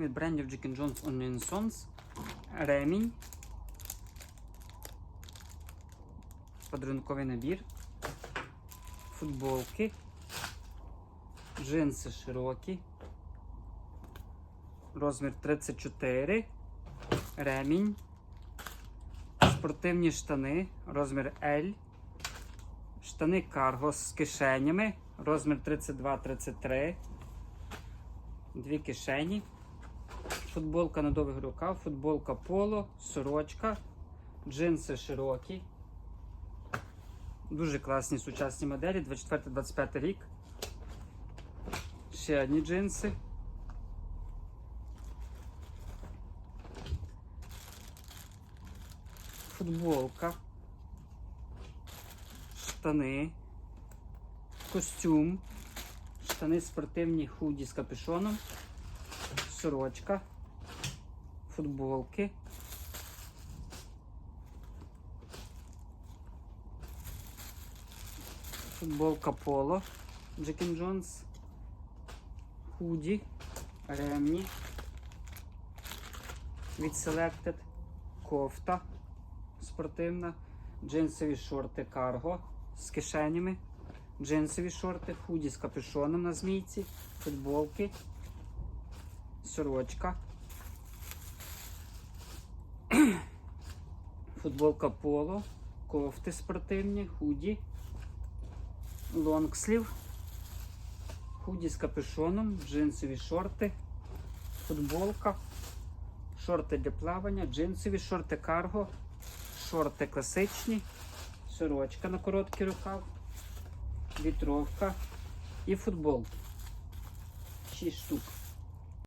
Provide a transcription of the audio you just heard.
від брендів Jack Jones Onion Sons. Ремінь. Подарунковий набір. Футболки. Джинси широкі. Розмір 34. Ремінь. Спортивні штани. Розмір L. Штани карго з кишенями. Розмір 32-33. Дві кишені. Футболка на довгий рукав, футболка поло, сорочка, джинси широкі. Дуже класні сучасні моделі. 24-25 рік. Ще одні джинси. Футболка. Штани. Костюм. Штани спортивні худі з капюшоном. Сорочка. Футболки. Футболка Поло. Джек Джонс. Худі. Ремні. Від Selected. Кофта спортивна. Джинсові шорти карго з кишенями. Джинсові шорти, худі з капюшоном на змійці, футболки, сорочка. Футболка поло, кофти спортивні, худі, лонгслів, худі з капюшоном, джинсові шорти, футболка, шорти для плавання, джинсові шорти карго, шорти класичні, сорочка на короткий рукав, вітровка і футболки. 6 штук.